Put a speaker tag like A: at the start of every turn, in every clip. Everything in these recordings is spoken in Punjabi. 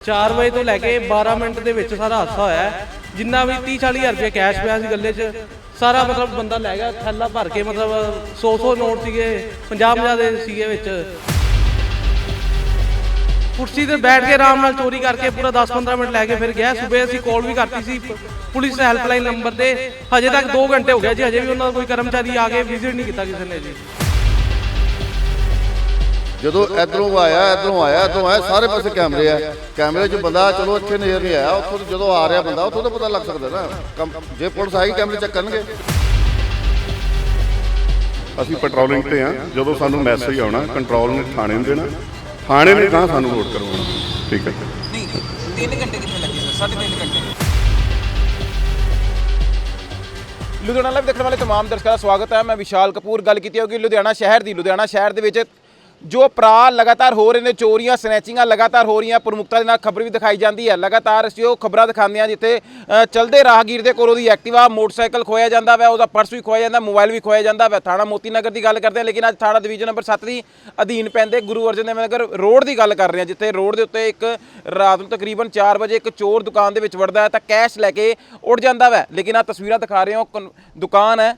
A: 4 ਵਜੇ ਤੋਂ ਲੈ ਕੇ 12 ਮਿੰਟ ਦੇ ਵਿੱਚ ਸਾਰਾ ਹਾਦਸਾ ਹੋਇਆ ਹੈ। ਜਿੰਨਾ ਵੀ 30 40 ਹਜ਼ਾਰ ਰੁਪਏ ਕੈਸ਼ ਪਿਆ ਸੀ ਗੱਲੇ 'ਚ, ਸਾਰਾ ਮਤਲਬ ਬੰਦਾ ਲੈ ਗਿਆ, ਥੈਲਾ ਭਰ ਕੇ ਮਤਲਬ 100 100 ਨੋਟ ਸੀਗੇ 50 50 ਦੇ ਸੀਗੇ ਵਿੱਚ। ਕੁਰਸੀ ਤੇ ਬੈਠ ਕੇ ਆਰਾਮ ਨਾਲ ਚੋਰੀ ਕਰਕੇ ਪੂਰਾ 10 15 ਮਿੰਟ ਲੈ ਕੇ ਫਿਰ ਗਿਆ। ਸਵੇਰੇ ਅਸੀਂ ਕਾਲ ਵੀ ਕਰਤੀ ਸੀ ਪ- ਪੁਲਿਸ ਹੈਲਪਲਾਈਨ ਨੰਬਰ ਤੇ। ਹਜੇ ਤੱਕ 2 ਘੰਟੇ ਹੋ ਗਿਆ ਜੀ, ਹਜੇ ਵੀ ਉਹਨਾਂ ਦਾ ਕੋਈ ਕਰਮਚਾਰੀ ਆ ਕੇ ਵਿਜ਼ਿਟ ਨਹੀਂ ਕੀਤਾ ਕਿਸੇ ਨੇ ਜੀ।
B: ਜਦੋਂ ਇਧਰੋਂ ਆਇਆ ਇਧਰੋਂ ਆਇਆ ਇਧਰੋਂ ਆਇਆ ਸਾਰੇ ਪਾਸੇ ਕੈਮਰੇ ਆ। ਕੈਮਰੇ 'ਚ ਬੰਦਾ ਚਲੋ ਇੱਥੇ ਨਜ਼ਰ ਨਹੀਂ ਆਇਆ ਉੱਥੋਂ ਤੋਂ ਜਦੋਂ ਆ ਰਿਹਾ ਬੰਦਾ ਉੱਥੋਂ ਤਾਂ ਪਤਾ ਲੱਗ ਸਕਦਾ ਨਾ। ਜੇ ਪੁਲਿਸ ਆਈ ਕੈਮਰੇ ਚੈੱਕ ਕਰਨਗੇ।
C: ਅਸੀਂ ਪੈਟਰੋਲਿੰਗ ਤੇ ਆ ਜਦੋਂ ਸਾਨੂੰ ਮੈਸੇਜ ਆਉਣਾ ਕੰਟਰੋਲ ਨੇ ਥਾਣੇ ਨੂੰ ਦੇਣਾ। ਥਾਣੇ ਨੇ ਗਾਂ ਸਾਨੂੰ ਵੋਟ ਕਰਵਾਉਣਾ। ਠੀਕ ਹੈ।
D: ਨਹੀਂ 3 ਘੰਟੇ ਕਿੱਥੇ ਲੱਗੇ ਸਰ? ਸਾਢੇ ਤਿੰਨ ਘੰਟੇ। ਲੁਧਿਆਣਾ ਲਾਈਵ ਦੇਖਣ ਵਾਲੇ ਤਮਾਮ ਦਰਸ਼ਕਾਂ ਦਾ ਸਵਾਗਤ ਹੈ। ਮੈਂ ਵਿਸ਼ਾਲ ਕਪੂਰ। ਗੱਲ ਕੀਤੀ ਹੋਗੀ ਲੁਧਿਆਣਾ ਸ਼ਹਿਰ ਦੀ। ਲੁਧਿਆਣਾ ਸ਼ਹਿਰ ਦੇ ਵਿੱਚ ਜੋ ਅਪਰਾਧ ਲਗਾਤਾਰ ਹੋ ਰਹੇ ਨੇ ਚੋਰੀਆਂ ਸਨੈਚਿੰਗਾਂ ਲਗਾਤਾਰ ਹੋ ਰਹੀਆਂ ਪ੍ਰਮੁਖਤਾ ਦੇ ਨਾਲ ਖਬਰ ਵੀ ਦਿਖਾਈ ਜਾਂਦੀ ਹੈ। ਲਗਾਤਾਰ ਅਸੀਂ ਉਹ ਖਬਰਾਂ ਦਿਖਾਉਂਦੇ ਹਾਂ ਜਿੱਥੇ ਅ, ਚਲਦੇ ਰਾਹਗੀਰ ਦੇ ਕੋਲ ਉਹਦੀ ਐਕਟਿਵਾ ਮੋਟਰਸਾਈਕਲ ਖੋਇਆ ਜਾਂਦਾ ਵਾ ਉਹਦਾ ਪਰਸ ਵੀ ਖੋਇਆ ਜਾਂਦਾ ਮੋਬਾਈਲ ਵੀ ਖੋਇਆ ਜਾਂਦਾ ਵੈ। ਥਾਣਾ ਮੋਤੀ ਨਗਰ ਦੀ ਗੱਲ ਕਰਦੇ ਹਾਂ ਲੇਕਿਨ ਅੱਜ ਥਾਣਾ ਡਿਵੀਜ਼ਨ ਨੰਬਰ 7 ਦੀ ਅਧੀਨ ਪੈਂਦੇ ਗੁਰੂ ਅਰਜਨ ਦੇਵ ਨਗਰ ਰੋਡ ਦੀ ਗੱਲ ਕਰ ਰਹੇ ਹਾਂ ਜਿੱਥੇ ਰੋਡ ਦੇ ਉੱਤੇ ਇੱਕ ਰਾਤ ਨੂੰ ਤਕਰੀਬਨ 4 ਵਜੇ ਇੱਕ ਚੋਰ ਦੁਕਾਨ ਦੇ ਵਿੱਚ ਵੜਦਾ ਹੈ ਤਾਂ ਕੈਸ਼ ਲੈ ਕੇ ਉੱਡ ਜਾਂਦਾ ਵੈ। ਲੇਕਿਨ ਆ ਤਸਵੀਰਾਂ ਦਿਖਾ ਰਹੇ ਹਾਂ ਉਹ ਦੁਕਾਨ ਹੈ।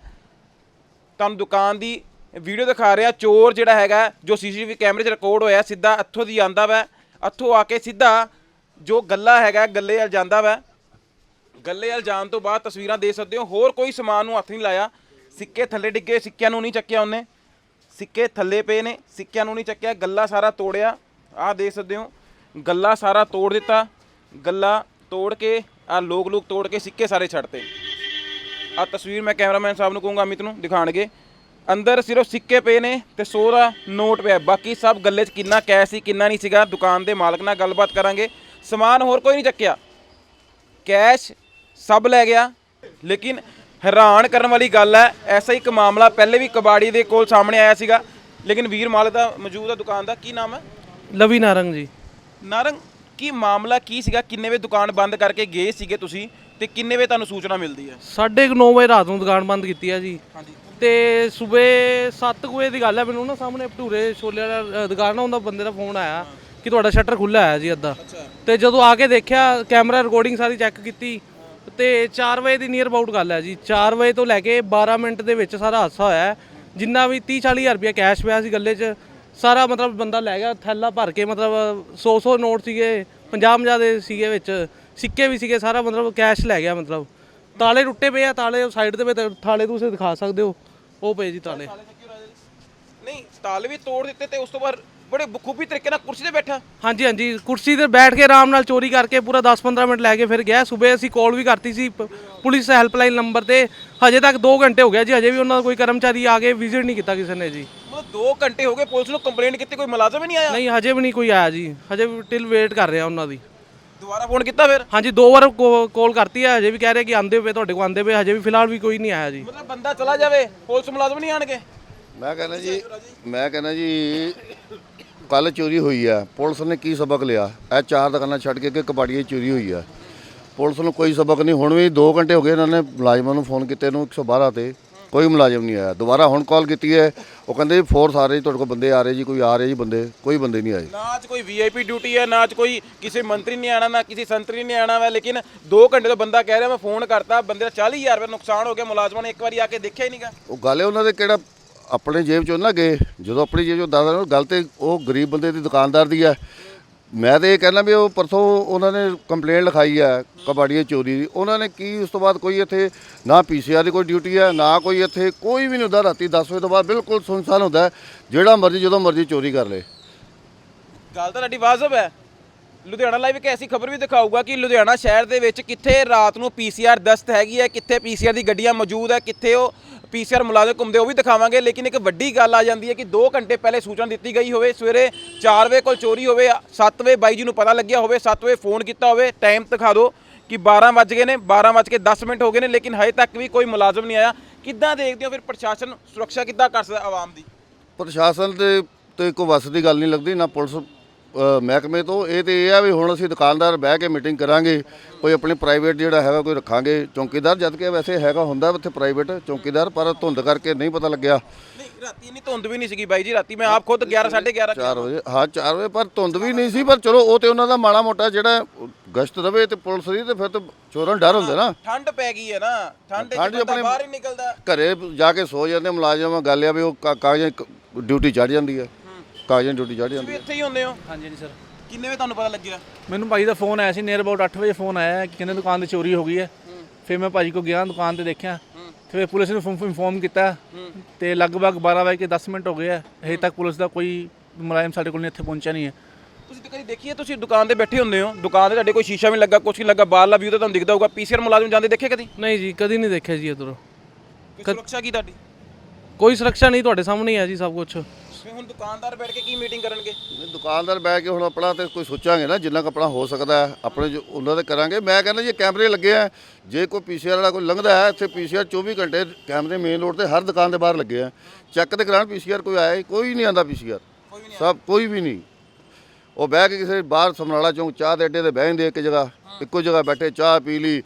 D: ਤੁਹਾਨੂੰ ਦੁਕਾਨ ਦੀ ਵੀਡੀਓ ਦਿਖਾ ਰਿਹਾ, ਚੋਰ ਜਿਹੜਾ ਹੈਗਾ, ਜੋ ਸੀਸੀਟੀਵੀ ਕੈਮਰੇ 'ਚ ਰਿਕਾਰਡ ਹੋਇਆ, ਸਿੱਧਾ ਇੱਥੋਂ ਦੀ ਆਂਦਾ ਵਾ, ਇੱਥੋਂ ਆ ਕੇ ਸਿੱਧਾ ਜੋ ਗੱਲਾ ਹੈਗਾ, ਗੱਲੇ ਵੱਲ ਜਾਂਦਾ ਵਾ। ਗੱਲੇ ਵੱਲ ਜਾਣ ਤੋਂ ਬਾਅਦ ਤਸਵੀਰਾਂ ਦੇ ਸਕਦੇ ਹੋ, ਹੋਰ ਕੋਈ ਸਮਾਨ ਨੂੰ ਹੱਥ ਨਹੀਂ ਲਾਇਆ। ਸਿੱਕੇ ਥੱਲੇ ਡਿੱਗੇ, ਸਿੱਕਿਆਂ ਨੂੰ ਨਹੀਂ ਚੱਕਿਆ ਉਹਨੇ। ਸਿੱਕੇ ਥੱਲੇ ਪਏ ਨੇ, ਸਿੱਕਿਆਂ ਨੂੰ ਨਹੀਂ ਚੱਕਿਆ, ਗੱਲਾ ਸਾਰਾ ਤੋੜਿਆ। ਆਹ ਦੇਖ ਸਕਦੇ ਹੋ, ਗੱਲਾ ਸਾਰਾ ਤੋੜ ਦਿੱਤਾ। ਗੱਲਾ ਤੋੜ ਕੇ ਆ ਲੋਕ ਲੋਕ ਤੋੜ ਕੇ ਸਿੱਕੇ ਸਾਰੇ ਛੱਡਤੇ। ਆ ਤਸਵੀਰ ਮੈਂ ਕੈਮਰਾਮੈਨ ਸਾਹਿਬ ਨੂੰ ਕਹੂੰਗਾ, ਅਮਿਤ ਨੂੰ ਦਿਖਾਣਗੇ। ਅੰਦਰ ਸਿਰਫ ਸਿੱਕੇ ਪਏ ਨੇ ਤੇ 100 ਦਾ ਨੋਟ ਪਿਆ। ਬਾਕੀ ਸਭ ਗੱਲੇ 'ਚ ਕਿੰਨਾ ਕੈਸ਼ ਸੀ ਕਿੰਨਾ ਨਹੀਂ ਸੀਗਾ ਦੁਕਾਨ ਦੇ ਮਾਲਕ ਨਾਲ ਗੱਲਬਾਤ ਕਰਾਂਗੇ। ਸਮਾਨ ਹੋਰ ਕੋਈ ਨਹੀਂ ਚੱਕਿਆ। ਕੈਸ਼ ਸਭ ਲੈ ਗਿਆ। ਲੇਕਿਨ ਹੈਰਾਨ ਕਰਨ ਵਾਲੀ ਗੱਲ ਹੈ ਐਸਾ ਹੀ ਇੱਕ ਮਾਮਲਾ ਪਹਿਲੇ ਵੀ ਕਬਾੜੀ ਦੇ ਕੋਲ ਸਾਹਮਣੇ ਆਇਆ ਸੀਗਾ। ਲੇਕਿਨ ਵੀਰ ਮਾਲਕ ਦਾ ਮੌਜੂਦ ਹੈ ਦੁਕਾਨ ਦਾ ਕੀ ਨਾਮ ਹੈ?
A: ਲਵੀ ਨਾਰੰਗ ਜੀ।
D: ਨਾਰੰਗ ਕੀ ਮਾਮਲਾ ਕੀ ਸੀਗਾ? ਕਿੰਨੇ ਵੇ ਦੁਕਾਨ ਬੰਦ ਕਰਕੇ ਗਏ ਸੀਗੇ ਤੁਸੀਂ? ਤੇ ਕਿੰਨੇ ਵੇ ਤੁਹਾਨੂੰ ਸੂਚਨਾ ਮਿਲਦੀ ਹੈ?
A: ਸਾਢੇ ਕੁ ਨੌ ਵਜੇ ਰਾਤ ਨੂੰ ਦੁਕਾਨ ਬੰਦ ਕੀਤੀ ਆ ਜੀ।
D: ਹਾਂਜੀ।
A: ਤੇ ਸਵੇਰੇ 7 ਵਜੇ ਦੀ ਗੱਲ ਹੈ ਮੈਨੂੰ ਨਾ ਸਾਹਮਣੇ ਭਟੂਰੇ ਛੋਲੇ ਵਾਲਾ ਅ, ਦੁਕਾਨ ਆ ਉਹਦਾ ਬੰਦੇ ਦਾ ਫੋਨ ਆਇਆ ਕਿ ਤੁਹਾਡਾ ਸ਼ਟਰ ਖੁੱਲਾ ਹੈ ਜੀ ਅੱਧਾ। ਤੇ ਜਦੋਂ ਆ ਕੇ ਦੇਖਿਆ ਕੈਮਰਾ ਰਿਕਾਰਡਿੰਗ ਸਾਰੀ ਚੈੱਕ ਕੀਤੀ ਤੇ 4 ਵਜੇ ਦੀ ਨੀਅਰ ਅਬਾਊਟ ਗੱਲ ਹੈ ਜੀ। 4 ਵਜੇ ਤੋਂ ਲੈ ਕੇ 12 ਮਿੰਟ ਦੇ ਵਿੱਚ ਸਾਰਾ ਹਾਦਸਾ ਹੋਇਆ ਹੈ। ਜਿੰਨਾ ਵੀ 30 40 ਹਜ਼ਾਰ ਰੁਪਏ ਕੈਸ਼ ਪਿਆ ਸੀ ਗੱਲੇ 'ਚ ਸਾਰਾ ਮਤਲਬ ਬੰਦਾ ਲੈ ਗਿਆ ਥੈਲਾ ਭਰ ਕੇ ਮਤਲਬ 100 100 ਨੋਟ ਸੀਗੇ 50 50 ਦੇ ਸੀਗੇ ਵਿੱਚ ਸਿੱਕੇ ਵੀ ਸੀਗੇ ਸਾਰਾ ਮਤਲਬ ਕੈਸ਼ ਲੈ ਗਿਆ ਮਤਲਬ। ਤਾਲੇ ਟੁੱਟੇ ਪਏ ਆ ਤਾਲੇ ਸਾਈਡ ਤੇ ਪਏ ਤੇ ਥਾਲੇ ਤੁਸੀਂ ਦਿਖਾ ਸਕਦੇ ਹੋ। ਉਹ ਪਏ ਜੀ ਤਾਲੇ।
D: ਨਹੀਂ ਤਾਲੇ ਵੀ ਤੋੜ ਦਿੱਤੇ ਤੇ ਉਸ ਤੋਂ ਬਾਅਦ ਬੜੇ ਬਖੂਬੀ ਤਰੀਕੇ ਨਾਲ ਕੁਰਸੀ ਤੇ ਬੈਠਾ।
A: ਹਾਂਜੀ ਹਾਂਜੀ। ਕੁਰਸੀ ਤੇ ਬੈਠ ਕੇ ਆਰਾਮ ਨਾਲ ਚੋਰੀ ਕਰਕੇ ਪੂਰਾ 10-15 ਮਿੰਟ ਲੈ ਕੇ ਫਿਰ ਗਿਆ। ਸਵੇਰੇ ਅਸੀਂ ਕਾਲ ਵੀ ਕਰਤੀ ਸੀ ਪ- ਪੁਲਿਸ ਹੈਲਪਲਾਈਨ ਨੰਬਰ ਤੇ। ਹਜੇ ਤੱਕ 2 ਘੰਟੇ ਹੋ ਗਏ ਜੀ। ਹਜੇ ਵੀ ਉਹਨਾਂ ਦਾ ਕੋਈ ਕਰਮਚਾਰੀ ਆ ਕੇ ਵਿਜ਼ਿਟ ਨਹੀਂ ਕੀਤਾ ਕਿਸੇ ਨੇ ਜੀ।
D: ਮਤਲਬ 2 ਘੰਟੇ ਹੋ ਗਏ ਪੁਲਿਸ ਨੂੰ ਕੰਪਲੇਂਟ ਕੀਤੀ ਕੋਈ ਮੁਲਾਜ਼ਮ ਹੀ ਨਹੀਂ ਆਇਆ?
A: ਨਹੀਂ ਹਜੇ ਵੀ ਨਹੀਂ ਕੋਈ ਆਇਆ ਜੀ। ਹਜੇ ਵੀ ਟਿਲ ਵੇਟ ਕਰ ਰਿਹਾ ਉਹਨਾਂ ਦੀ।
D: ਦੁਬਾਰਾ ਫੋਨ ਕੀਤਾ ਫਿਰ?
A: ਹਾਂਜੀ ਦੋ ਵਾਰ ਕਾਲ ਕਰਤੀ ਹੈ ਹਜੇ ਵੀ ਕਹਿ ਰਹੇ ਕਿ ਆਂਦੇ ਪਏ ਤੁਹਾਡੇ ਕੋਲ ਆਂਦੇ ਪਏ ਹਜੇ ਵੀ ਫਿਲਹਾਲ ਵੀ ਕੋਈ ਨਹੀਂ ਆਇਆ ਜੀ।
D: ਮਤਲਬ ਬੰਦਾ ਚਲਾ ਜਾਵੇ ਪੁਲਿਸ ਮੁਲਾਜ਼ਮ ਨਹੀਂ ਆਣਗੇ?
B: ਮੈਂ ਕਹਿੰਦਾ ਜੀ ਮੈਂ ਕਹਿੰਦਾ ਜੀ ਕੱਲ ਚੋਰੀ ਹੋਈ ਆ ਪੁਲਿਸ ਨੇ ਕੀ ਸਬਕ ਲਿਆ? ਇਹ ਚਾਰ ਦੁਕਾਨਾਂ ਛੱਡ ਕੇ ਕਿ ਕਬਾੜੀਏ ਦੀ ਚੋਰੀ ਹੋਈ ਆ। ਪੁਲਿਸ ਨੂੰ ਕੋਈ ਸਬਕ ਨਹੀਂ ਹੁਣ ਵੀ 2 ਘੰਟੇ ਹੋ ਗਏ ਇਹਨਾਂ ਨੇ ਮੁਲਾਜ਼ਮਾਂ ਨੂੰ ਫੋਨ ਕੀਤੇ ਨੂੰ 112 ਤੇ ਕੋਈ ਮੁਲਾਜ਼ਮ ਨਹੀਂ ਆਇਆ। ਦੁਬਾਰਾ ਹੁਣ ਕਾਲ ਕੀਤੀ ਹੈ ਉਹ ਕਹਿੰਦੇ ਜੀ ਫੋਰਸ ਆ ਰਹੀ ਤੁਹਾਡੇ ਕੋਲ ਬੰਦੇ ਆ ਰਹੇ ਜੀ ਕੋਈ ਆ ਰਹੇ ਜੀ ਬੰਦੇ ਕੋਈ ਬੰਦੇ ਨਹੀਂ ਆਏ।
D: ਨਾ ਅੱਜ ਕੋਈ ਵੀਆਈਪੀ ਡਿਊਟੀ ਹੈ ਨਾ ਅੱਜ ਕੋਈ ਕਿਸੇ ਮੰਤਰੀ ਨਹੀਂ ਆਣਾ ਨਾ ਕਿਸੇ ਸੰਤਰੀ ਨਹੀਂ ਆਣਾ ਵਾ ਲੇਕਿਨ 2 ਘੰਟੇ ਤੋਂ ਬੰਦਾ ਕਹਿ ਰਿਹਾ ਮੈਂ ਫੋਨ ਕਰਤਾ ਬੰਦੇ ਦਾ 40000 ਰੁਪਏ ਨੁਕਸਾਨ ਹੋ ਗਿਆ ਮੁਲਾਜ਼ਮਾਂ ਨੇ ਇੱਕ ਵਾਰੀ ਆ ਕੇ ਦੇਖਿਆ ਹੀ ਨਹੀਂਗਾ
B: ਉਹ ਗੱਲ ਹੈ ਉਹਨਾਂ ਦੇ ਕਿਹੜਾ ਆਪਣੇ ਜੇਬ ਚੋਂ ਨਾ ਗਏ ਜਦੋਂ ਆਪਣੀ ਜੇਬ ਚੋਂ ਦਾਦਾ ਗੱਲ ਤੇ ਉਹ ਗਰੀਬ ਬੰਦੇ ਦੀ ਦੁਕਾਨਦਾਰ ਦੀ ਹੈ। ਮੈਂ ਤੇ ਇਹ ਕਹਿੰਦਾ ਵੀ ਉਹ ਪਰਸੋਂ ਉਹਨਾਂ ਨੇ ਕੰਪਲੇਂਟ ਲਿਖਾਈ ਹੈ ਕਬਾੜੀਏ ਚੋਰੀ ਦੀ। ਉਹਨਾਂ ਨੇ ਕੀ ਉਸ ਤੋਂ ਬਾਅਦ ਕੋਈ ਇੱਥੇ ਨਾ ਪੀਸੀਆਰ ਦੀ ਕੋਈ ਡਿਊਟੀ ਹੈ ਨਾ ਕੋਈ ਇੱਥੇ ਕੋਈ ਵੀ ਨਹੀਂ ਹੁੰਦਾ। ਰਾਤੀ 10 ਵਜੇ ਤੋਂ ਬਾਅਦ ਬਿਲਕੁਲ ਸੁਨਸਾਨ ਹੁੰਦਾ। ਜਿਹੜਾ ਮਰਜ਼ੀ, ਜਦੋਂ ਮਰਜ਼ੀ ਚੋਰੀ ਕਰ ਲੇ।
D: ਗੱਲ ਤਾਂ ਤੁਹਾਡੀ ਵਾਜਬ ਹੈ। ਲੁਧਿਆਣਾ ਲਾਈਵ ਇੱਕ ਐਸੀ ਖਬਰ ਵੀ ਦਿਖਾਊਗਾ ਕਿ ਲੁਧਿਆਣਾ ਸ਼ਹਿਰ ਦੇ ਵਿੱਚ ਕਿੱਥੇ ਰਾਤ ਨੂੰ ਪੀਸੀਆਰ ਦਸਤ ਹੈਗੀ ਹੈ, ਕਿੱਥੇ ਪੀਸੀਆਰ ਦੀ ਗੱਡੀਆਂ ਮੌਜੂਦ ਹੈ, ਕਿੱਥੇ ਉਹ ਪੀਸੀਆਰ ਮੁਲਾਜ਼ਮ ਘੁੰਮਦੇ ਉਹ ਵੀ ਦਿਖਾਵਾਂਗੇ, ਲੇਕਿਨ ਇੱਕ ਵੱਡੀ ਗੱਲ ਆ ਜਾਂਦੀ ਹੈ ਕਿ 2 ਘੰਟੇ ਪਹਿਲੇ ਸੂਚਨਾ ਦਿੱਤੀ ਗਈ ਹੋਵੇ, ਸਵੇਰੇ 4 ਵਜੇ ਕੋਲ ਚੋਰੀ ਹੋਵੇ 7 ਵਜੇ ਬਾਈ ਜੀ ਨੂੰ ਪਤਾ ਲੱਗਿਆ ਹੋਵੇ 7 ਵਜੇ ਫੋਨ ਕੀਤਾ ਹੋਵੇ, ਟਾਈਮ ਦਿਖਾ ਦਿਓ ਕਿ 12 ਵੱਜ ਗਏ ਨੇ 12 ਵੱਜ ਕੇ 10 ਮਿੰਟ ਹੋ ਗਏ ਨੇ, ਲੇਕਿਨ ਹਜੇ ਤੱਕ ਵੀ ਕੋਈ ਮੁਲਾਜ਼ਮ ਨਹੀਂ ਆਇਆ। ਕਿੱਦਾਂ ਦੇਖਦੇ ਹੋ ਫਿਰ ਪ੍ਰਸ਼ਾਸਨ ਸੁਰੱਖਿਆ ਕਿੱਦਾਂ ਕਰ ਸਕਦਾ ਆਵਾਮ ਦੀ?
B: ਪ੍ਰਸ਼ਾਸਨ ਦੇ ਤੇ ਕੋਈ ਵੱਸ ਦੀ ਗੱਲ ਨਹੀਂ ਲੱਗਦੀ, ਨਾ ਪੁਲਿਸ ਮਹਿਕਮੇ ਤੋਂ। ਇਹ ਤੇ ਇਹ ਆ ਵੀ ਹੁਣ ਅਸੀਂ ਦੁਕਾਨਦਾਰ ਬਹਿ ਕੇ ਮੀਟਿੰਗ ਕਰਾਂਗੇ ਕੋਈ ਆਪਣੀ ਪ੍ਰਾਈਵੇਟ ਜਿਹੜਾ ਹੈਗਾ ਕੋਈ ਰੱਖਾਂਗੇ। ਚੌਕੀਦਾਰ ਜਦ ਕਿ ਵੈਸੇ ਹੈਗਾ ਹੁੰਦਾ ਉੱਥੇ ਪ੍ਰਾਈਵੇਟ ਚੌਕੀਦਾਰ ਪਰ ਧੁੰਦ ਕਰਕੇ ਨਹੀਂ ਪਤਾ ਲੱਗਿਆ।
D: ਨਹੀਂ ਰਾਤੀ ਇੰਨੀ ਧੁੰਦ ਵੀ ਨਹੀਂ ਸੀਗੀ ਬਾਈ ਜੀ। ਰਾਤੀ ਮੈਂ ਆਪ ਖੁਦ 11 11:30
B: 4 ਵਜੇ ਹਾਂ 4 ਵਜੇ ਪਰ ਧੁੰਦ ਵੀ ਨਹੀਂ ਸੀ ਪਰ ਚਲੋ ਉਹ ਤੇ ਉਹਨਾਂ ਦਾ ਮਾੜਾ ਮੋਟਾ ਜਿਹੜਾ ਗਸ਼ਤ ਰਵੇ ਤੇ ਪੁਲਿਸ ਦੀ ਤੇ ਫਿਰ ਤਾਂ ਚੋਰਾਂ ਡਰ ਹੁੰਦਾ ਨਾ।
D: ਠੰਡ ਪੈ ਗਈ ਹੈ ਨਾ। ਠੰਡ
B: ਠੰਡ
D: ਚ ਬੰਦਾ
B: ਆਪਣੇ-
D: ਬਾਹਰ ਹੀ ਨਿਕਲਦਾ।
B: ਘਰੇ ਜਾ ਕੇ ਸੋ ਜਾਂਦੇ ਮੁਲਾਜ਼ਮ ਗੱਲ ਆ ਵੀ ਉਹ ਕਾ- ਕਾਗਜ਼ਾਂ ਦੀ ਡਿਊਟੀ ਚੜ ਜਾਂਦੀ ਹੈ। ਕਾਗਜ਼ਾਂ ਡਿਊਟੀ ਚੜ ਜਾਂਦੀ
D: ਤੁਸੀਂ
B: ਹੈ।
D: ਇੱਥੇ ਹੀ ਹੁੰਦੇ ਹੋ?
E: ਹਾਂਜੀ ਜੀ ਸਰ।
D: ਕਿੰਨੇ ਵੇ ਤੁਹਾਨੂੰ ਪਤਾ ਲੱਗਿਆ
E: ਮੈਨੂੰ ਭਾਜੀ ਦਾ ਫੋਨ ਆਇਆ ਸੀ ਨੀਅਰ ਅਬਾਊਟ 8 ਵਜੇ ਫੋਨ ਆਇਆ ਕਿ ਕਹਿੰਦੇ ਦੁਕਾਨ ਤੇ ਚੋਰੀ ਹੋ ਗਈ ਹੈ। ਫਿਰ ਮੈਂ ਭਾਜੀ ਕੋ ਗਿਆ ਦੁਕਾਨ ਤੇ ਦੇਖਿਆ। ਫਿਰ ਪੁਲਿਸ ਨੂੰ ਇਨਫੋਰਮ ਕੀਤਾ। ਤੇ ਲਗਭਗ 12 ਵਜੇ ਕੇ 10 ਮਿੰਟ ਹੋ ਗਏ ਹੈ। ਹਜੇ ਤੱਕ ਪੁਲਿਸ ਦਾ ਕੋਈ ਮੁਲਾਜ਼ਮ ਸਾਡੇ ਕੋਲ ਨਹੀਂ ਇੱਥੇ ਪਹੁੰਚਿਆ ਨਹੀਂ ਹੈ।
D: ਤੁਸੀਂ ਤਾਂ ਕਦੀ ਦੇਖੀਏ ਤੁਸੀਂ ਦੁਕਾਨ ਤੇ ਬੈਠੇ ਹੁੰਦੇ ਹੋ। ਦੁਕਾਨ ਤੇ ਤੁਹਾਡੇ ਕੋਈ ਸ਼ੀਸ਼ਾ ਵੀ ਨਹੀਂ ਲੱਗਾ ਕੁਝ ਨਹੀਂ ਲੱਗਾ ਬਾਹਰਲਾ ਵਿਊ ਤਾਂ ਤੁਹਾਨੂੰ ਦਿਖਦਾ ਹੋਊਗਾ। ਪੀਸੀਆਰ ਮੁਲਾਜ਼ਮ ਜਾਂਦੇ ਦੇਖੇ ਕਦੀ?
A: ਨਹੀਂ ਜੀ ਕਦੀ ਨਹੀਂ ਦੇਖਿਆ ਜੀ ਇਧਰੋਂ।
D: ਕੋਈ ਸੁਰੱਖਿਆ ਕੀ ਤੁਹਾਡੀ?
A: ਕੋਈ ਸੁਰੱਖਿਆ ਨਹੀਂ ਤੁਹਾਡੇ ਸਾਹਮਣੇ ਹੀ ਹੈ ਜੀ ਸਭ ਕੁਝ
D: ਫਿਰ ਹੁਣ ਦੁਕਾਨਦਾਰ ਬੈਠ ਕੇ ਕੀ ਮੀਟਿੰਗ ਕਰਨਗੇ?
B: ਨਹੀਂ, ਦੁਕਾਨਦਾਰ ਬਹਿ ਕੇ ਹੁਣ ਆਪਣਾ ਤੇ ਕੋਈ ਸੋਚਾਂਗੇ ਨਾ ਜਿੰਨਾ ਕੁ ਆਪਣਾ ਹੋ ਸਕਦਾ ਹੈ ਆਪਣੇ ਜੋ ਉਹਨਾਂ ਦੇ ਕਰਾਂਗੇ। ਮੈਂ ਕਹਿੰਦਾ ਜੀ ਕੈਮਰੇ ਲੱਗੇ ਆ। ਜੇ ਕੋਈ ਪੀਸੀਆਰ ਵਾਲਾ ਕੋਈ ਲੰਘਦਾ ਹੈ ਇੱਥੇ ਪੀਸੀਆਰ 24 ਘੰਟੇ ਕੈਮਰੇ ਮੇਨ ਰੋਡ ਤੇ ਹਰ ਦੁਕਾਨ ਦੇ ਬਾਹਰ ਲੱਗੇ ਆ। ਚੈੱਕ ਤੇ ਕਰਾਉਣ ਪੀਸੀਆਰ ਕੋਈ ਆਇਆ ਹੀ ਕੋਈ ਨਹੀਂ ਆਂਦਾ ਪੀਸੀਆਰ ਸਭ ਕੋਈ ਵੀ ਨਹੀਂ। ਉਹ ਬਹਿ ਕੇ ਕਿਸੇ ਬਾਹਰ ਸਮਰਾਲਾ ਚੌਂਕ ਚਾਹ ਦੇ ਅੱਡੇ ਤੇ ਬਹਿ ਜਾਂਦੇ ਇੱਕ ਜਗ੍ਹਾ ਇੱਕੋ ਜਗ੍ਹਾ ਬੈਠੇ ਚਾਹ ਪੀ ਲਈ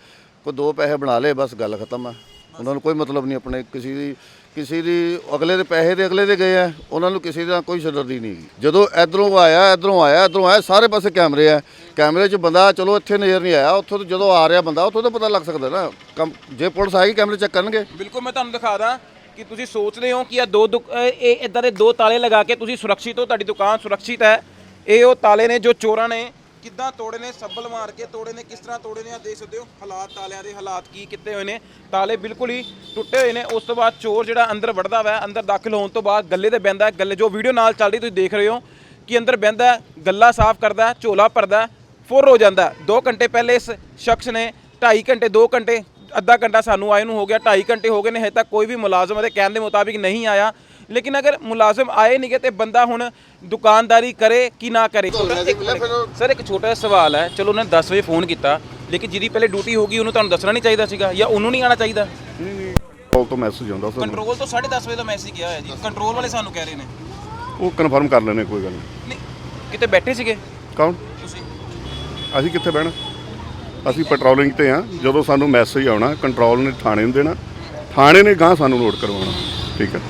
B: ਕੋਈ ਦੋ ਪੈਸੇ ਬਣਾ ਲਏ ਬਸ ਗੱਲ ਖਤਮ ਹੈ ਉਹਨਾਂ ਨੂੰ ਕੋਈ ਮਤਲਬ ਨਹੀਂ ਆਪਣੇ ਕਿਸੇ ਦੀ ਕਿਸੇ ਦੀ ਅਗਲੇ ਦੇ ਪੈਸੇ ਦੇ ਅਗਲੇ ਦੇ ਗਏ ਆ, ਉਹਨਾਂ ਨੂੰ ਕਿਸੇ ਦਾ ਕੋਈ ਸਿਰਦਰਦੀ ਨਹੀਂ ਜਦੋਂ ਇਧਰੋਂ ਆਇਆ ਇਧਰੋਂ ਆਇਆ ਇਧਰੋਂ ਆਇਆ, ਸਾਰੇ ਪਾਸੇ ਕੈਮਰੇ ਆ। ਕੈਮਰੇ 'ਚ ਬੰਦਾ, ਚਲੋ ਇੱਥੇ ਨਜ਼ਰ ਨਹੀਂ ਆਇਆ, ਉੱਥੋਂ ਤੋਂ ਜਦੋਂ ਆ ਰਿਹਾ ਬੰਦਾ, ਉੱਥੋਂ ਤਾਂ ਪਤਾ ਲੱਗ ਸਕਦਾ ਨਾ। ਕੰਮ, ਜੇ ਪੁਲਿਸ ਆਏਗੀ, ਕੈਮਰੇ ਚੈੱਕ ਕਰਨਗੇ।
D: ਬਿਲਕੁਲ ਮੈਂ ਤੁਹਾਨੂੰ ਦਿਖਾ ਦਾਂ ਕਿ ਤੁਸੀਂ ਸੋਚ ਰਹੇ ਹੋ ਕਿ ਇਹ ਦੋ ਦੁਕ- ਇਹ- ਇਹ ਇਦਾਂ ਦੇ ਦੋ ਤਾਲੇ ਲਗਾ ਕੇ ਤੁਸੀਂ ਸੁਰੱਖਿਅਤ ਹੋ, ਤੁਹਾਡੀ ਦੁਕਾਨ ਸੁਰੱਖਿਅਤ ਹੈ। ਇਹ ਉਹ ਤਾਲੇ ਨੇ ਜੋ ਚੋਰਾਂ ਨੇ ਕਿੱਦਾਂ ਤੋੜੇ ਨੇ, ਸੱਬਲ ਮਾਰ ਕੇ ਤੋੜੇ ਨੇ, ਕਿਸ ਤਰ੍ਹਾਂ ਤੋੜੇ ਨੇ ਆ ਦੇਖ ਸਕਦੇ ਹੋ, ਹਾਲਾਤ, ਤਾਲਿਆਂ ਦੇ ਹਾਲਾਤ ਕੀ ਕੀਤੇ ਹੋਏ ਨੇ। ਤਾਲੇ ਬਿਲਕੁਲ ਹੀ ਟੁੱਟੇ ਹੋਏ ਨੇ, ਉਸ ਤੋਂ ਬਾਅਦ ਚੋਰ ਜਿਹੜਾ ਅੰਦਰ ਵੜਦਾ ਵਾ, ਅੰਦਰ ਦਾਖਲ ਹੋਣ ਤੋਂ ਬਾਅਦ ਗੱਲੇ ਤੇ ਬਹਿੰਦਾ, ਗੱਲੇ ਜੋ ਵੀਡੀਓ ਨਾਲ ਚੱਲ ਰਹੀ ਤੁਸੀਂ ਦੇਖ ਰਹੇ ਹੋ, ਕਿ ਅੰਦਰ ਬਹਿੰਦਾ, ਗੱਲਾ ਸਾਫ਼ ਕਰਦਾ, ਝੋਲਾ ਭਰਦਾ, ਫੁਰ ਹੋ ਜਾਂਦਾ। 2 ਘੰਟੇ ਪਹਿਲੇ ਇਸ ਸ਼ਖਸ ਨੇ 2.5 ਘੰਟੇ 2 ਘੰਟੇ, ਅੱਧਾ ਘੰਟਾ ਸਾਨੂੰ ਆਏ ਨੂੰ ਹੋ ਗਿਆ 2.5 ਘੰਟੇ ਹੋ ਗਏ ਨੇ, ਹਜੇ ਤੱਕ ਕੋਈ ਵੀ ਮੁਲਾਜ਼ਮ ਇਹਦੇ ਕਹਿਣ ਦੇ ਮੁਤਾਬਿਕ ਨਹੀਂ ਆਇਆ। ਲੇਕਿਨ ਅਗਰ ਮੁਲਾਜ਼ਮ ਆਏ ਨਹੀਂਗੇ ਤੇ ਬੰਦਾ ਹੁਣ ਦੁਕਾਨਦਾਰੀ ਕਰੇ ਕਿ ਨਾ ਕਰੇ? ਸਰ ਇੱਕ ਛੋਟਾ ਜਿਹਾ ਸਵਾਲ ਹੈ। ਚਲੋ ਉਹਨੇ 10 ਵਜੇ ਫੋਨ ਕੀਤਾ ਲੇਕਿਨ ਜਿਹਦੀ ਪਹਿਲੇ ਡਿਊਟੀ ਹੋਗੀ ਉਹਨੂੰ ਤੁਹਾਨੂੰ ਦੱਸਣਾ ਨਹੀਂ ਚਾਹੀਦਾ ਸੀਗਾ ਜਾਂ ਉਹਨੂੰ ਨਹੀਂ ਆਣਾ ਚਾਹੀਦਾ?
C: ਨਹੀਂ ਨਹੀਂ ਕਾਲ ਤੋਂ ਮੈਸੇਜ ਆਉਂਦਾ ਸਾਨੂੰ।
D: ਕੰਟਰੋਲ ਤੋਂ 10:30 ਵਜੇ ਦਾ ਮੈਸੇਜ ਗਿਆ ਹੋਇਆ ਜੀ। ਕੰਟਰੋਲ ਵਾਲੇ ਸਾਨੂੰ ਕਹਿ ਰਹੇ ਨੇ।
C: ਉਹ ਕਨਫਰਮ ਕਰ ਲੈਣੇ ਕੋਈ ਗੱਲ ਨਹੀਂ
D: ਨਹੀਂ ਕਿਤੇ ਬੈਠੇ ਸੀਗੇ?
C: ਕੌਣ?
D: ਤੁਸੀਂ।
C: ਅਸੀਂ ਕਿੱਥੇ ਬਹਿਣਾ? ਅਸੀਂ ਪੈਟਰੋਲਿੰਗ ਤੇ ਆ ਜਦੋਂ ਸਾਨੂੰ ਮੈਸੇਜ ਆਉਣਾ ਕੰਟਰੋਲ ਨੇ ਥਾਣੇ ਨੂੰ ਦੇਣਾ। ਥਾਣੇ ਨੇ ਗਾਂ ਸਾਨੂੰ ਨੋਟ ਕਰਵਾਉਣਾ। ਠੀਕ ਹੈ।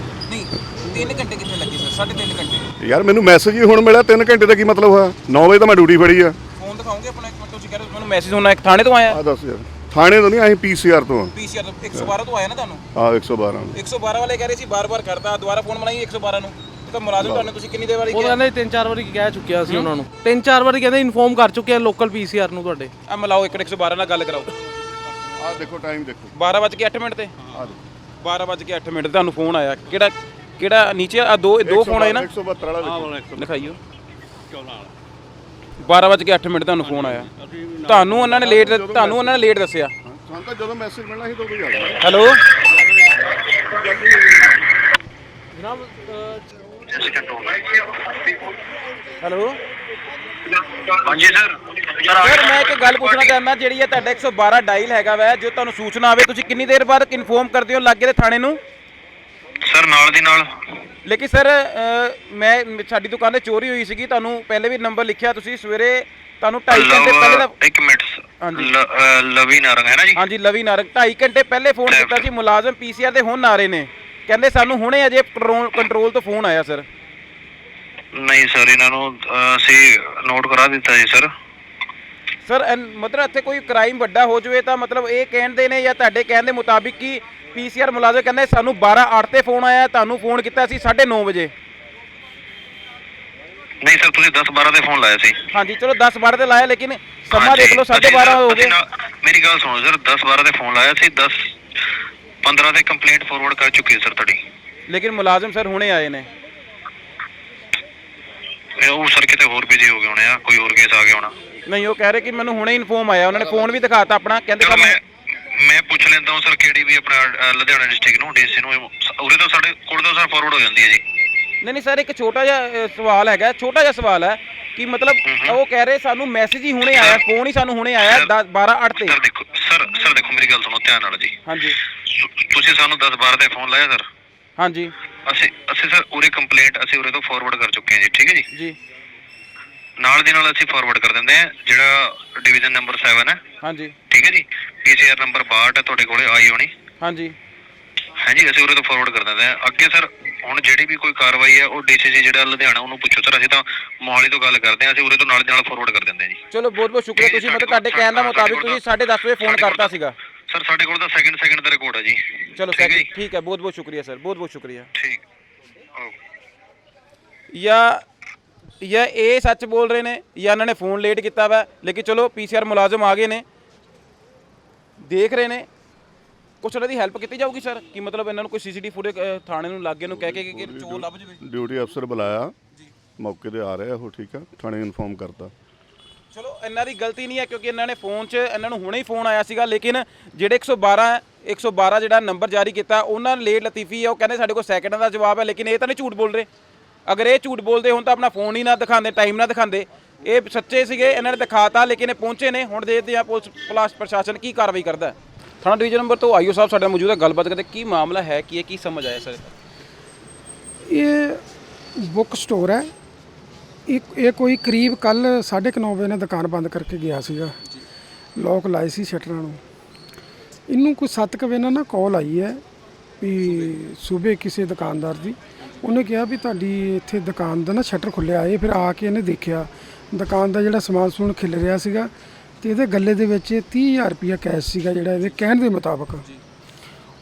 D: 3 ਘੰਟੇ ਕਿੱਥੇ ਲੱਗੇ ਸਰ? 3.5 ਘੰਟੇ।
C: ਯਾਰ ਮੈਨੂੰ ਮੈਸੇਜ ਹੀ ਹੁਣ ਮਿਲਿਆ 3 ਘੰਟੇ ਦਾ ਕੀ ਮਤਲਬ ਹੋਇਆ 9 ਵਜੇ ਤਾਂ ਮੈਂ ਡਿਊਟੀ ਫੜੀ ਆ।
D: ਫੋਨ ਦਿਖਾਓਗੇ ਆਪਣਾ ਇੱਕ ਮਿੰਟ ਤੁਸੀਂ ਕਹਿ ਰਹੇ ਹੋ ਮੈਨੂੰ ਮੈਸੇਜ ਹੋਣਾ ਇੱਕ ਥਾਣੇ ਤੋਂ ਆਇਆ?
C: ਆ ਦੱਸ ਯਾਰ ਥਾਣੇ ਤੋਂ ਨਹੀਂ ਅਸੀਂ ਪੀਸੀਆਰ ਤੋਂ ਆ।
D: ਪੀਸੀਆਰ ਤੋਂ 112 ਤੋਂ ਆਇਆ ਨਾ ਤੁਹਾਨੂੰ?
C: ਆ 112
D: 112 ਵਾਲੇ ਕਹਿ ਰਹੇ ਸੀ ਬਾਰ-ਬਾਰ ਕਰਦਾ ਦੁਬਾਰਾ ਫੋਨ ਬਣਾਈ 112 ਨੂੰ। ਤਾਂ ਮੁਲਾਜ਼ਮ ਤੁਹਾਨੂੰ ਤੁਸੀਂ ਕਿੰਨੀ ਦੇਰ ਵਾਰੀ
A: ਉਹ
D: ਕਿਹਾ?
A: ਕਹਿੰਦੇ ਤਿੰਨ ਚਾਰ ਵਾਰੀ ਕਹਿ ਚੁੱਕਿਆ ਸੀ ਉਹਨਾਂ ਨੂੰ। ਤਿੰਨ ਚਾਰ ਵਾਰੀ ਕਹਿੰਦੇ ਇਨਫੋਰਮ ਕਰ ਚੁੱਕੇ ਆ ਲੋਕਲ ਪੀਸੀਆਰ ਨੂੰ ਤੁਹਾਡੇ।
D: ਆ ਮਿਲਾਓ ਇੱਕ 112 ਨਾਲ ਗੱਲ ਕਰਾਓ।
C: ਆ ਦੇਖੋ ਟਾਈਮ ਦੇਖੋ।
D: 12 ਵੱਜ ਕੇ 8 ਮਿੰਟ ਤੇ?
C: ਆ ਦੇਖੋ।
D: 12 ਵੱਜ ਕੇ 8 ਮਿੰਟ ਤੇ ਤੁਹਾਨੂੰ ਫੋਨ ਆਇਆ। ਕਿਹੜਾ ਕਿਹੜਾ ਨੀਚੇ ਆ ਦੋ ਦੋ ਫੋਨ ਆਏ ਨਾ।
C: 172 ਵਾਲਾ ਦੇਖੋ।
D: ਲਿਖਾਈਓ 12 ਵੱਜ ਕੇ 8 ਮਿੰਟ ਤੁਹਾਨੂੰ ਫੋਨ ਆਇਆ। ਤੁਹਾਨੂੰ ਉਹਨਾਂ ਨੇ ਲੇਟ ਤੁਹਾਨੂੰ ਉਹਨਾਂ ਨੇ ਲੇਟ ਦੱਸਿਆ।
C: ਸਾਨੂੰ ਤਾਂ ਜਦੋਂ ਮੈਸੇਜ ਮਿਲਣਾ ਸੀ ਉਦੋਂ ਹੀ ਆ ਜਾਣਾ
D: ਹੈਲੋ।
A: ਜਨਾਬ
D: ਹੈਲੋ।
F: ਹਾਂਜੀ ਸਰ
D: ਸਰ ਮੈਂ ਇੱਕ ਗੱਲ ਪੁੱਛਣਾ ਚਾਹੁੰਦਾ ਜਿਹੜੀ ਇਹ ਤੁਹਾਡਾ 112 ਡਾਇਲ ਹੈਗਾ ਵੈ ਜੋ ਤੁਹਾਨੂੰ ਸੂਚਨਾ ਆਵੇ ਤੁਸੀਂ ਕਿੰਨੀ ਦੇਰ ਬਾਅਦ ਇਨਫੋਰਮ ਕਰਦੇ ਹੋ ਲਾਗੇ ਦੇ ਥਾਣੇ ਨੂੰ?
F: ਸਰ ਨਾਲ ਦੀ ਨਾਲ।
D: ਲੇਕਿਨ ਸਰ ਮੈਂ ਸਾਡੀ ਦੁਕਾਨ ਤੇ ਚੋਰੀ ਹੋਈ ਸੀਗੀ। ਤੁਹਾਨੂੰ ਪਹਿਲੇ ਵੀ ਨੰਬਰ ਲਿਖਿਆ ਤੁਸੀਂ ਸਵੇਰੇ ਤੁਹਾਨੂੰ 2.5 ਘੰਟੇ ਪਹਿਲੇ ਦਾ
F: ਲਵ ਇੱਕ ਮਿੰਟ
D: ਹਾਂਜੀ।
F: ਲ- ਲਵੀ ਨਾਰੰਗ ਹੈ ਨਾ ਜੀ?
D: ਹਾਂਜੀ ਲਵੀ ਨਾਰਕ 2.5 ਘੰਟੇ ਪਹਿਲੇ ਫੋਨ ਕੀਤਾ ਸੀ ਮੁਲਾਜ਼ਮ ਪੀਸੀਆਰ ਦੇ ਹੁਣ ਰਹੇ ਨੇ। ਕਹਿੰਦੇ ਸਾਨੂੰ ਹੁਣੇ ਅਜੇ ਕੰਟਰੋਲ ਤੋਂ ਫੋਨ ਆਇਆ ਸਰ।
F: ਨਹੀਂ ਸਰ ਇਹਨਾਂ ਨੂੰ ਅਸੀਂ ਨੋਟ ਕਰਾ ਦਿੱਤਾ ਜੀ ਸਰ।
D: ਸਰ ਮਤਲਬ ਇੱਥੇ ਕੋਈ ਕ੍ਰਾਈਮ ਵੱਡਾ ਹੋ ਜਾਵੇ ਤਾਂ ਮਤਲਬ ਇਹ ਕਹਿੰਦੇ ਨੇ ਜਾਂ ਤੁਹਾਡੇ ਕਹਿਣ ਦੇ ਮੁਤਾਬਿਕ ਕਿ ਪੀਸੀਆਰ ਮੁਲਾਜ਼ਮ ਕਹਿੰਦੇ ਸਾਨੂੰ 12 8 ਤੇ ਫੋਨ ਆਇਆ ਤੁਹਾਨੂੰ ਫੋਨ ਕੀਤਾ ਸੀ 9:30 ਵਜੇ।
F: ਨਹੀਂ ਸਰ ਤੁਸੀਂ 10 12 ਦੇ ਫੋਨ ਲਾਇਆ ਸੀ।
D: ਹਾਂਜੀ ਚਲੋ 10 12 ਤੇ ਲਾਇਆ ਲੇਕਿਨ ਸਮਾਂ ਦੇਖ ਲਓ
F: ਅਸੀਂ
D: 12:30
F: ਸਰ-
D: ਹੋ ਗਏ।
F: ਮੇਰੀ ਗੱਲ ਸੁਣੋ ਸਰ 10 12 ਦੇ ਫੋਨ ਲਾਇਆ ਸੀ 10 15 ਦੇ ਕੰਪਲੇਂਟ ਫਾਰਵਰਡ ਕਰ ਚੁੱਕੀ ਸਰ ਤੁਹਾਡੀ।
D: ਲੇਕਿਨ ਮੁਲਾਜ਼ਮ ਸਰ ਹੁਣੇ ਆਏ ਨੇ।
F: ਇਹ ਉਹ ਸਰ ਕਿਤੇ ਹੋਰ ਬਿਜ਼ੀ ਹੋ ਗਏ ਹੋਣੇ ਆ ਕੋਈ ਹੋਰ ਕੇਸ ਆ ਗਿਆ ਹੋਣਾ।
D: ਨਹੀਂ ਉਹ ਕਹਿ ਰਹੇ ਕਿ ਮੈਨੂੰ ਹੁਣੇ ਇਨਫੋਰਮ ਆਇਆ ਉਹਨਾਂ ਨੇ ਫੋਨ ਵੀ ਦਿਖਾਤਾ ਆਪਣਾ ਕਹਿੰਦੇ
F: ਚਲੋ ਮੈਂ ਮੈਂ ਪੁੱਛ ਲੈਂਦਾ ਹਾਂ ਸਰ ਕਿਹੜੀ ਵੀ ਆਪਣਾ ਅ, ਲੁਧਿਆਣਾ ਡਿਸਟ੍ਰਿਕਟ ਨੂੰ ਡੀਸੀ ਨੂੰ ਇਹ- ਉਰੇ ਤਾਂ ਸਾਡੇ ਕੋਲ ਤਾਂ ਸਰ ਫਾਰਵਰਡ ਹੋ ਜਾਂਦੀ ਹੈ ਜੀ।
D: ਨਹੀਂ ਨਹੀਂ ਸਰ ਇੱਕ ਛੋਟਾ ਜਿਹਾ ਅ, ਸਵਾਲ ਹੈਗਾ ਛੋਟਾ ਜਿਹਾ ਸਵਾਲ ਹੈ ਕਿ ਮਤਲਬ ਉਹ ਕਹਿ ਰਹੇ ਸਾਨੂੰ ਮੈਸੇਜ ਹੀ ਹੁਣੇ ਆਇਆ ਫੋਨ ਹੀ ਸਾਨੂੰ ਹੁਣੇ ਆਇਆ 12 8 ਤੇ।
F: ਸਰ ਦੇਖੋ ਸਰ ਸਰ ਦੇਖੋ ਮੇਰੀ ਗੱਲ ਸੁਣੋ ਧਿਆਨ ਨਾਲ ਜੀ।
D: ਹਾਂਜੀ।
F: ਤੁਸੀਂ ਸਾਨੂੰ 10 12 ਦੇ ਫੋਨ ਲਾਇਆ ਸਰ?
D: ਹਾਂਜੀ।
F: ਅਸੀਂ ਅਸੀਂ ਸਰ ਉਰੇ ਕੰਪਲੇਂਟ ਅਸੀਂ ਉਰੇ ਤੋਂ ਫਾਰਵਰਡ ਕਰ ਚੁੱਕੇ ਹਾਂ ਜੀ ਠੀਕ ਹੈ ਜੀ?
D: ਜੀ।
F: ਨਾਲ ਦੀ ਨਾਲ ਅਸੀਂ ਫਾਰਵਰਡ ਕਰ ਦਿੰਦੇ ਹਾਂ ਜਿਹੜਾ ਡਿਵੀਜ਼ਨ ਨੰਬਰ 7 ਹੈ।
D: ਹਾਂਜੀ।
F: ਠੀਕ ਹੈ ਜੀ? ਪੀਸੀਆਰ ਨੰਬਰ 62 ਹੈ ਤੁਹਾਡੇ ਕੋਲੇ ਆਈ ਹੋਣੀ।
D: ਹਾਂਜੀ।
F: ਹਾਂਜੀ ਅਸੀਂ ਉਰੇ ਤੋਂ ਫਾਰਵਰਡ ਕਰ ਦਿੰਦੇ ਹਾਂ। ਅੱਗੇ ਸਰ ਹੁਣ ਜਿਹੜੀ ਵੀ ਕੋਈ ਕਾਰਵਾਈ ਹੈ ਉਹ ਡੀਸੀਸੀ ਜਿਹੜਾ ਲੁਧਿਆਣਾ ਉਹਨੂੰ ਪੁੱਛੋ ਸਰ ਅਸੀਂ ਤਾਂ ਮੋਹਾਲੀ ਤੋਂ ਗੱਲ ਕਰਦੇ ਹਾਂ ਅਸੀਂ ਉਰੇ ਤੋਂ ਨਾਲ ਦੀ ਨਾਲ ਫਾਰਵਰਡ ਕਰ ਦਿੰਦੇ ਹਾਂ ਜੀ।
D: ਚਲੋ ਬਹੁਤ ਬਹੁਤ ਸ਼ੁਕਰੀਆ। ਤੁਸੀਂ ਮਤਲਬ ਤੁਹਾਡੇ ਕਹਿਣ ਦਾ ਮੁਤਾਬਿਕ ਤੁਸੀਂ 10:30 ਵਜੇ ਫੋਨ ਕਰਤਾ ਸੀਗਾ।
F: ਸਰ ਸਾਡੇ ਕੋਲ ਤਾਂ ਸੈਕਿੰਡ ਸੈਕਿੰਡ ਦਾ ਰਿਕਾਰਡ ਹੈ ਜੀ।
D: ਚਲੋ ਸਰ। ਠੀਕ ਹੈ ਬਹੁਤ ਬਹੁਤ ਸ਼ੁਕਰੀਆ ਸਰ ਬਹੁਤ ਬਹੁਤ ਸ਼ੁਕਰੀਆ।
F: ਠੀਕ। ਓਕੇ
D: ਜਾਂ ਜਾਂ ਇਹ ਸੱਚ ਬੋਲ ਰਹੇ ਨੇ ਜਾਂ ਇਹਨਾਂ ਨੇ ਫੋਨ ਲੇਟ ਕੀਤਾ ਵਾ ਲੇਕਿਨ ਚਲੋ ਪੀਸੀਆਰ ਮੁਲਾਜ਼ਮ ਆ ਗਏ ਨੇ ਦੇਖ ਰਹੇ ਨੇ। ਕੁਛ ਉਹਨਾਂ ਦੀ ਹੈਲਪ ਕੀਤੀ ਜਾਊਗੀ ਸਰ ਕਿ ਮਤਲਬ ਇਹਨਾਂ ਨੂੰ ਕੋਈ ਸੀਸੀਟੀਵੀ ਫੁਟੇਜ ਥਾਣੇ ਨੂੰ ਲਾਗੇ ਨੂੰ ਕਹਿ ਕੇ ਕਿ ਚੋਰ ਲੱਭ ਜਾਵੇ?
C: ਡਿਊਟੀ ਅਫਸਰ ਬੁਲਾਇਆ। ਮੌਕੇ ਤੇ ਆ ਰਿਹਾ ਉਹ ਠੀਕ ਆ। ਥਾਣੇ ਇਨਫੋਰਮ ਕਰਤਾ।
D: ਚਲੋ ਇਹਨਾਂ ਦੀ ਗਲਤੀ ਨਹੀਂ ਹੈ ਕਿਉਂਕਿ ਇਹਨਾਂ ਨੇ ਫੋਨ 'ਚ ਇਹਨਾਂ ਨੂੰ ਹੁਣੇ ਹੀ ਫੋਨ ਆਇਆ ਸੀਗਾ ਲੇਕਿਨ ਜਿਹੜੇ 112 ਹੈ, 112 ਜਿਹੜਾ ਨੰਬਰ ਜਾਰੀ ਕੀਤਾ ਉਹਨਾਂ ਨੇ ਲੇਟ ਲਤੀਫੀ ਹੈ ਉਹ ਕਹਿੰਦੇ ਸਾਡੇ ਕੋਲ ਸੈਕਿੰਡਾਂ ਦਾ ਜਵਾਬ ਹੈ ਲੇਕਿਨ ਇਹ ਤਾਂ ਨਹੀਂ ਝੂਠ ਬੋਲ ਰਹੇ। ਅਗਰ ਇਹ ਝੂਠ ਬੋਲਦੇ ਹੁਣ ਤਾਂ ਆਪਣਾ ਫੋਨ ਹੀ ਨਾ ਦਿਖਾਉਂਦੇ ਟਾਈਮ ਨਾ ਦਿਖਾਉਂਦੇ। ਇਹ ਸੱਚੇ ਸੀਗੇ ਇਹਨਾਂ ਨੇ ਦਿਖਾਤਾ ਲੇਕਿਨ ਇਹ ਪਹੁੰਚੇ ਨੇ। ਹੁਣ ਦੇਖਦੇ ਆ ਪੁਲਿਸ ਪੁਲਿਸ ਪ੍ਰਸ਼ਾਸਨ ਕੀ ਕਾਰਵਾਈ ਕਰਦਾ ਥਾਣਾ ਡਿਵੀਜ਼ਨ ਨੰਬਰ ਤੋਂ ਆਈਓ ਸਾਹਿਬ ਸਾਡੇ ਮੌਜੂਦ ਹੈ। ਗੱਲਬਾਤ ਕਰਦੇ ਕੀ ਮਾਮਲਾ ਹੈ ਕੀ ਹੈ ਕੀ ਸਮਝ ਆਇਆ ਸਰ?
G: ਇਹ ਬੁੱਕ ਸਟੋਰ ਹੈ। ਇਹ ਇਹ ਕੋਈ ਕਰੀਬ ਕੱਲ 9:30 ਵਜੇ ਨਾਲ ਦੁਕਾਨ ਬੰਦ ਕਰਕੇ ਗਿਆ ਸੀਗਾ। ਲੋਕ ਲਾਏ ਸੀ ਸ਼ਟਰਾਂ ਨੂੰ। ਇਹਨੂੰ ਕੋਈ 7 ਵਜੇ ਨਾਲ ਨਾ ਕਾਲ ਆਈ ਹੈ ਵੀ ਸੂਬੇ ਕਿਸੇ ਦੁਕਾਨਦਾਰ ਦੀ। ਉਹਨੇ ਕਿਹਾ ਵੀ ਤੁਹਾਡੀ ਇੱਥੇ ਦੁਕਾਨ ਦਾ ਨਾ ਸ਼ਟਰ ਖੁੱਲਿਆ ਏ ਫਿਰ ਆ ਕੇ ਇਹਨੇ ਦੇਖਿਆ। ਦੁਕਾਨ ਦਾ ਜਿਹੜਾ ਸਮਾਨ ਸਮੂਨ ਖਿਲ ਰਿਹਾ ਸੀਗਾ ਤੇ ਇਹਦੇ ਗੱਲੇ ਦੇ ਵਿੱਚ 30000 ਰੁਪਇਆ ਕੈਸ਼ ਸੀਗਾ ਜਿਹੜਾ ਇਹਦੇ ਕਹਿਣ ਦੇ ਮੁਤਾਬਕ।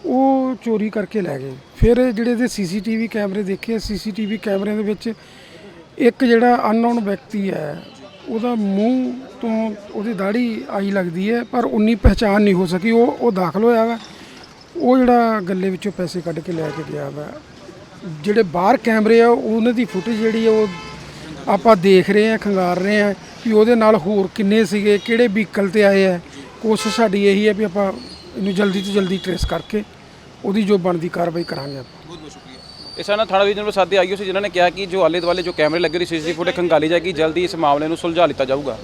G: ਉਹ ਚੋਰੀ ਕਰਕੇ ਲੈ ਗਏ। ਫਿਰ ਜਿਹੜੇ ਇਹਦੇ ਸੀਸੀਟੀਵੀ ਕੈਮਰੇ ਦੇਖੇ ਸੀਸੀਟੀਵੀ ਕੈਮਰਿਆਂ ਦੇ ਵਿੱਚ ਇੱਕ ਜਿਹੜਾ ਅਨਨੋਨ ਵਿਅਕਤੀ ਹੈ ਉਹਦਾ ਮੂੰਹ ਤੋਂ ਉਹਦੀ ਦਾੜੀ ਆਈ ਲੱਗਦੀ ਹੈ ਪਰ ਉਨੀ ਪਹਿਚਾਨ ਨਹੀਂ ਹੋ ਸਕੀ। ਉਹ ਉਹ ਦਾਖਲ ਹੋਇਆ ਵਾ। ਉਹ ਜਿਹੜਾ ਗੱਲੇ ਵਿੱਚੋਂ ਪੈਸੇ ਕੱਢ ਕੇ ਲੈ ਕੇ ਗਿਆ ਵਾ। ਜਿਹੜੇ ਬਾਹਰ ਕੈਮਰੇ ਆ, ਉਹਨਾਂ ਦੀ ਫੁਟੇਜ ਜਿਹੜੀ ਉਹ ਆਪਾਂ ਦੇਖ ਰਹੇ ਆ, ਖੰਗਾਰ ਰਹੇ ਆ ਕਿ ਉਹਦੇ ਨਾਲ ਹੋਰ ਕਿੰਨੇ ਸੀਗੇ, ਕਿਹੜੇ ਵਹੀਕਲ ਤੇ ਆਏ ਆ। ਕੋਸ਼ਿਸ਼ ਸਾਡੀ ਇਹੀ ਹੈ ਵੀ ਆਪਾਂ ਇਹਨੂੰ ਜਲਦੀ ਤੋਂ ਜਲਦੀ ਟਰੇਸ ਕਰਕੇ ਉਹਦੀ ਜੋ ਬਣਦੀ ਕਾਰਵਾਈ ਕਰਾਂਗੇ ਆਪਾਂ। ਬਹੁਤ ਬਹੁਤ ਸ਼ੁਕਰੀਆ।
D: ਇਸ ਨਾਲ ਥਾਣਾ ਡਿਵੀਜ਼ਨ ਨੰਬਰ 7 ਦੇ ਆਈਓ ਸੀ, ਜਿਨ੍ਹਾਂ ਨੇ ਕਿਹਾ ਕਿ ਜੋ ਆਲੇ ਦੁਆਲੇ ਜੋ ਕੈਮਰੇ ਲੱਗੇ ਹੋਏ ਸੀਸੀਟੀਵੀ ਫੁਟੇਜ ਖੰਗਾਲੀ ਜਾਏਗੀ, ਜਲਦੀ ਇਸ ਮਾਮਲੇ ਨੂੰ ਸੁਲਝਾ ਲਿੱਤਾ ਜਾਊਗਾ।